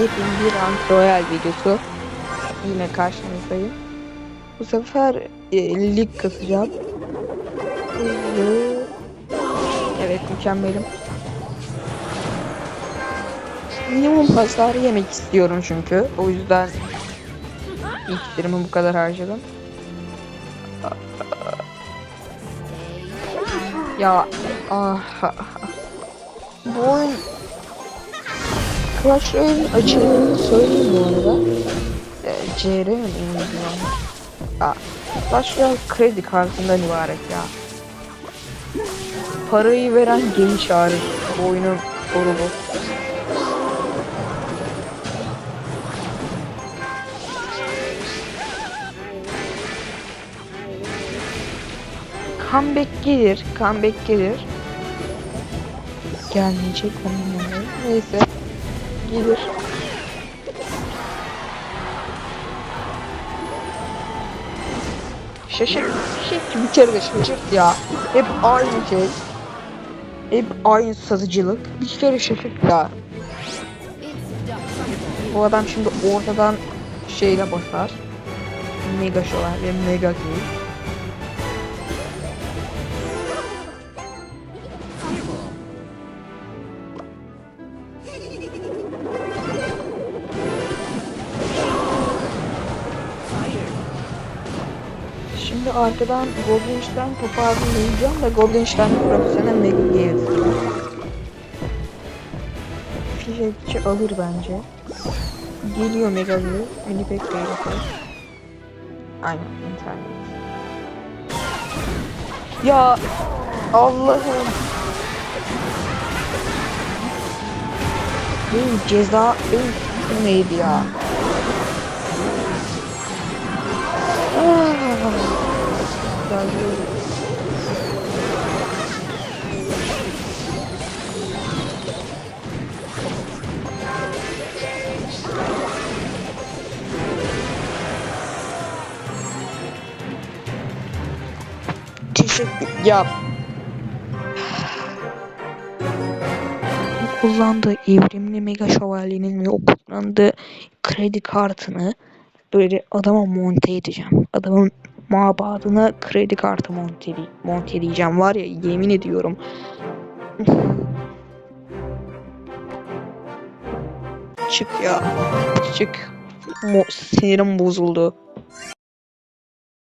Yepyeni bir Rank Royal videosu. Yine karşınızdayım. Bu sefer e, lig kasacağım. Evet mükemmelim. Minimum hasar yemek istiyorum çünkü. O yüzden iksirimi bu kadar harcadım. Ya ah. Bu oyun Clash Royale'in açılımını söyleyeyim bu arada. Ee, CR mi? Aa, Clash Royale kredi kartından ibaret ya. Parayı veren geri çağırır. Bu oyunun soru bu. Comeback gelir, comeback gelir. Gelmeyecek onun yanına. Neyse. Gelir. Şaşırt. Şaşırt kere de şaşırt ya. Hep aynı şey. Hep aynı satıcılık. Bir kere şaşırt ya. Bu adam şimdi ortadan şeyle basar. Mega şolar ve mega kill. Şimdi arkadan Goblin'den toparlayacağım da Goblin'den profesyonel Mega Gear. Fişekçi alır bence. Geliyor Mega Gear. Minipek Gear Aynen internet. Ya Allah'ım. Benim ceza benim neydi ya? Ah. Geldi. Teşekkür ya. Bu kullandığı evrimli mega şövalyenin ve o kullandığı kredi kartını böyle adama monte edeceğim. Adamın mabadına kredi kartı monte, monte edeceğim. Var ya yemin ediyorum. Çık ya. Çık. Mo sinirim bozuldu.